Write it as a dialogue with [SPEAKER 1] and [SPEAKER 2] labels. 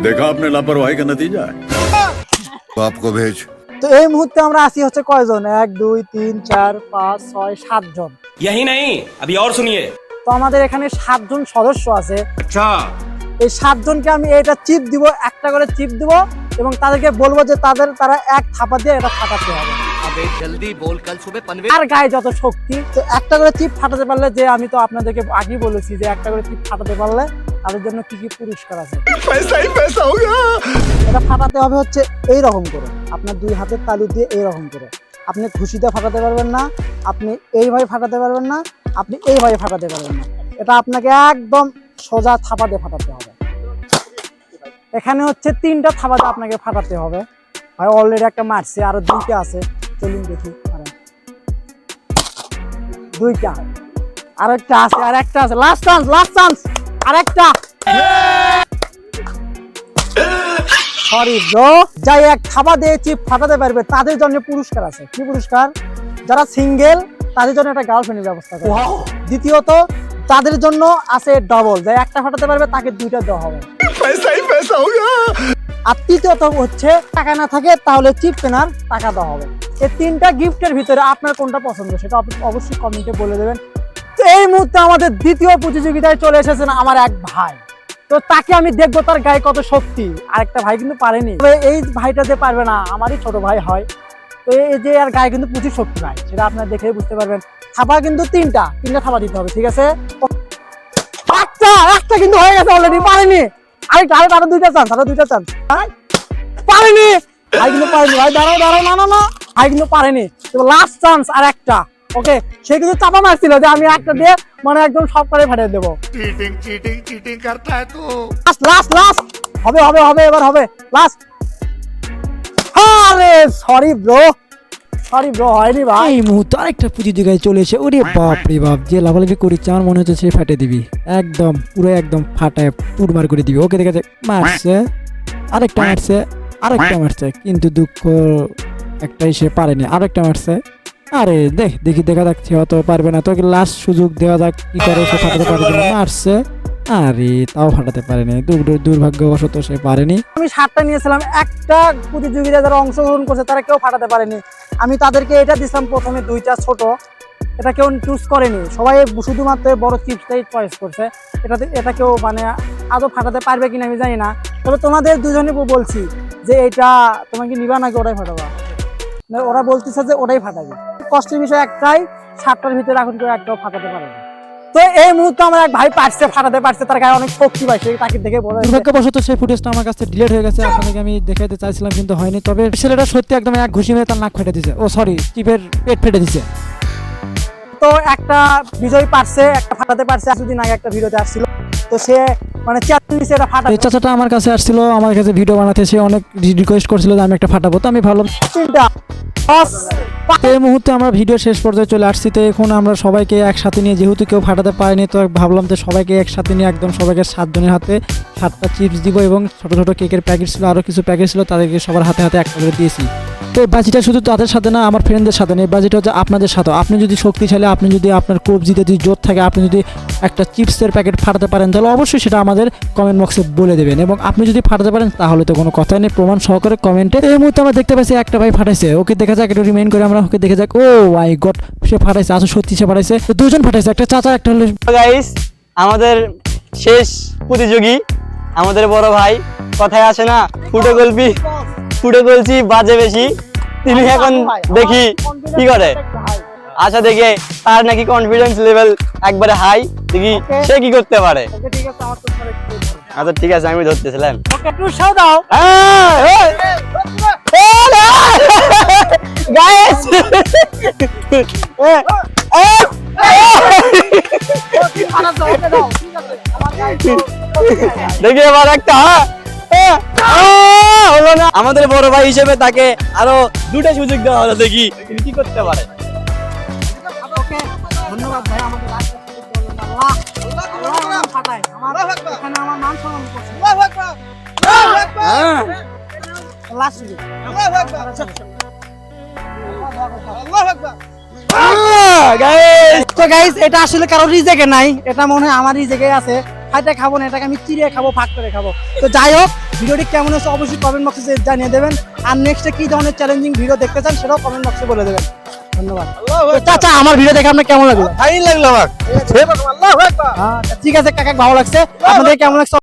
[SPEAKER 1] देखा आपने लापरवाही का नतीजा है बाप को भेज
[SPEAKER 2] তো এই মুহূর্তে আমরা আসি হচ্ছে কয়জন এক দুই তিন চার পাঁচ ছয় সাত জন
[SPEAKER 3] यही नहीं अभी और सुनिए
[SPEAKER 2] তো আমাদের এখানে সাতজন সদস্য আছে
[SPEAKER 3] अच्छा
[SPEAKER 2] এই সাতজনকে আমি এটা চিপ দিব একটা করে চিপ দিব এবং তাদেরকে বলবো যে তাদের তারা এক থাপা দিয়ে এটা ফাটাতে হবে
[SPEAKER 4] अबे जल्दी बोल कल सुबह पनवे
[SPEAKER 2] আর গায়ে যত শক্তি তো একটা করে চিপ ফাটাতে পারলে যে আমি তো আপনাদেরকে আগেই বলেছি যে একটা করে চিপ ফাটাতে পারলে তাদের জন্য কি কি পুরস্কার আছে? এটা ফাটাতে হবে হচ্ছে এইরকম করে। আপনার দুই হাতের তালু দিয়ে এইরকম করে। আপনি খুশিতে ফাটাতে পারবেন না আপনি এইভাবে ফাটাতে পারবেন না আপনি এইভাবে ফাটাতে পারবেন না। এটা আপনাকে একদম সোজা থাপাতে ফাটাতে হবে। এখানে হচ্ছে তিনটা থাপাতে আপনাকে ফাটাতে হবে। ভাই অলরেডি একটা মারছে আরও দুইটা আছে। চলুন দেখি দুইটা। আর একটা আছে আর একটা আছে। লাস্ট চান্স লাস্ট চান্স আরেকটা। সরি ব্রো যাই এক খাবার দিয়ে চিপ ফাটাতে পারবে তাদের জন্য পুরস্কার আছে। কি পুরস্কার? যারা সিঙ্গেল তাদের জন্য একটা গার্লফ্রেন্ডের ব্যবস্থা করে। দ্বিতীয়ত তাদের জন্য আছে ডবল যাই একটা ফাটাতে পারবে তাকে দুইটা দেওয়া হবে। আর তৃতীয়ত হচ্ছে টাকা না থাকে তাহলে চিপ কেনার টাকা দেওয়া হবে। এই তিনটা গিফটের ভিতরে আপনার কোনটা পছন্দ সেটা অবশ্যই কমেন্টে বলে দেবেন। তো এই মুহূর্তে আমাদের দ্বিতীয় প্রতিযোগিতায় চলে এসেছেন আমার এক ভাই। তো তাকে আমি দেখব তার গায়ে কত শক্তি। আরেকটা ভাই কিন্তু পারেনি। তবে এই ভাইটা যে পারবে না, আমারই ছোট ভাই হয়। তো এই যে আর গায়ে কিন্তু প্রচুর শক্তি ভাই, সেটা আপনারা দেখে বুঝতে পারবেন। থাপা কিন্তু তিনটা তিনটা থাপা দিতে হবে, ঠিক আছে? একটা একটা কিন্তু হয়ে গেছে অলরেডি পারেনি। আরেকটা আরেকটা, আরও দুইটা আরও দুইটা চান্স। পারেনি। ভাই কিন্তু পারেনি। ভাই, দাঁড়াও দাঁড়াও, না না না। ভাই কিন্তু পারেনি। লাস্ট চান্স আর একটা। ওকে সে কিন্তু চাপা মারছিল যে আমি একটা দিয়ে মানে একদম সব করে ফেটে দেবো।
[SPEAKER 1] চিটিং চিটিং চিটিং তো।
[SPEAKER 2] লাস্ট লাস্ট লাস্ট হবে হবে হবে এবার হবে। লাস্ট আরে সরি ব্রো সরি ব্রো হয়নি ভাই।
[SPEAKER 5] এই মুহূর্তে আরেকটা চলে এসে ওরে বাপ রে বাপ যে লাভালাভি চার মনে হচ্ছে সে ফেটে দিবি। একদম পুরো একদম ফাটায় পুরমার করে দিবি। ওকে দেখা যাক মারছে। আরেকটা মারছে আরেকটা মারছে কিন্তু দুঃখ একটাই সে পারেনি। আরেকটা মারছে। আরে দেখ, দেখি দেখা যাচ্ছে অত পারবে না। তোকে লাস্ট সুযোগ দেওয়া যাক, কি করে সে ফাটাতে কিনা। মারছে। আরে, তাও ফাটাতে পারেনি। দুর- দুর্ভাগ্যবশত সে পারেনি।
[SPEAKER 2] আমি সাতটা নিয়েছিলাম। একটা প্রতিযোগিতায় যারা অংশগ্রহণ করছে, তারা কেউ ফাটাতে পারেনি। আমি তাদেরকে এটা দিছিলাম প্রথমে, দুইটা ছোট। এটা কেউ চুজ করেনি। সবাই শুধুমাত্র বড় চিপসটাই চয়েস করছে। এটাতে এটা কেউ মানে আদৌ ফাটাতে পারবে কিনা আমি জানি না। তবে তোমাদের দুজনে বলছি যে এটা তোমাকে নিবা নাকি ওটাই ফাটাবা? ওরা বলতেছে যে ওটাই ফাটাবে। কষ্টের বিষয় একটাই সাতটার ভিতরে এখন কেউ একটাও ফাটাতে পারে না। তো এই মুহূর্তে আমার এক ভাই পারছে ফাটাতে পারছে তার গায়ে অনেক শক্তি পাইছে তাকে দেখে যাচ্ছে।
[SPEAKER 5] দুর্ভাগ্যবশত সেই ফুটেজটা আমার কাছে ডিলেট হয়ে গেছে আপনাদেরকে আমি দেখাতে চাইছিলাম কিন্তু হয়নি তবে ছেলেটা সত্যি একদম এক ঘুষি মেরে তার নাক ফেটে দিছে। ও সরি টিপের পেট ফেটে দিছে।
[SPEAKER 2] তো একটা বিজয় পারছে একটা ফাটাতে পারছে দুদিন আগে একটা ভিডিওতে আসছিল। তো সে মানে নিছে এটা
[SPEAKER 5] এই চাচাটা আমার কাছে আসছিল আমার কাছে ভিডিও বানাতে সে অনেক রিকোয়েস্ট করছিল যে আমি একটা ফাটাবো তো আমি ভাবলাম
[SPEAKER 2] তিনটা।
[SPEAKER 5] এই মুহূর্তে আমরা ভিডিও শেষ পর্যায়ে চলে আসছি, তো এখন আমরা সবাইকে একসাথে নিয়ে, যেহেতু কেউ ফাটাতে পারেনি, তো ভাবলাম যে সবাইকে একসাথে নিয়ে, একদম সবাইকে সাতজনের হাতে সাতটা চিপস দিব এবং ছোট ছোট কেকের প্যাকেট ছিল আরও কিছু প্যাকেট ছিল, তাদেরকে সবার হাতে হাতে একটা করে দিয়েছি। তো এই বাজিটা শুধু তাদের সাথে না, আমার ফ্রেন্ডদের সাথে নেই বাজিটা হচ্ছে আপনাদের সাথে। আপনি যদি শক্তিশালী, আপনি যদি আপনার কবজিতে যদি জোর থাকে, আপনি যদি একটা চিপসের প্যাকেট ফাটাতে পারেন, তাহলে অবশ্যই সেটা আমাদের কমেন্ট বক্সে বলে দেবেন। এবং আপনি যদি ফাটাতে পারেন, তাহলে তো কোনো কথাই নেই। প্রমাণ সহকারে কমেন্টে এই মুহূর্তে আমরা দেখতে পাচ্ছি একটা ভাই ফাটাইছে। ওকে দেখা যাক, একটু রিমাইন্ড করে আমরা ওকে দেখে যাক। ও আই গড সে ফাটাইছে, আসলে সত্যি সে ফাটাইছে। দুজন ফাটাইছে, একটা চাচা, একটা হলো
[SPEAKER 6] গাইস আমাদের শেষ প্রতিযোগী, আমাদের বড় ভাই, কথায় আছে না, ফুটে গল্পি। ফুটে গলছি বাজে বেশি। তিনি এখন দেখি কি করে? আচ্ছা দেখে তার নাকি কনফিডেন্স লেভেল একবারে হাই দেখি সে কি করতে পারে। আচ্ছা ঠিক আছে আমি ধরতেছিলাম
[SPEAKER 2] গায়ে তো
[SPEAKER 6] দেখি এবার একটা হ্যাঁ? হলো না। আমাদের বড় ভাই হিসেবে তাকে আরও দুটো সুযোগ দেওয়া হলো দেখি তিনি কি করতে পারে।
[SPEAKER 2] ধন্যবাদ ভাই মান তো এটা আসলে কারও রিজেকে নাই। এটা মনে হয় আমার রিজেকে আছে। হাইটে খাব না এটাকে আমি চিড়িয়ে খাব ফাঁক করে খাব। তো যাই হোক ভিডিওটি কেমন হচ্ছে অবশ্যই কমেন্ট বক্সে জানিয়ে দেবেন। আর নেক্সটে কি ধরনের চ্যালেঞ্জিং ভিডিও দেখতে চান সেটাও কমেন্ট বক্সে বলে দেবেন। ধন্যবাদ। চাচা আমার ভিডিও দেখে আপনার কেমন লাগল?
[SPEAKER 1] ফাইন লাগল আমার।
[SPEAKER 2] আচ্ছা, ঠিক আছে কাকা ভালো লাগছে। আপনাদের কেমন লাগছে?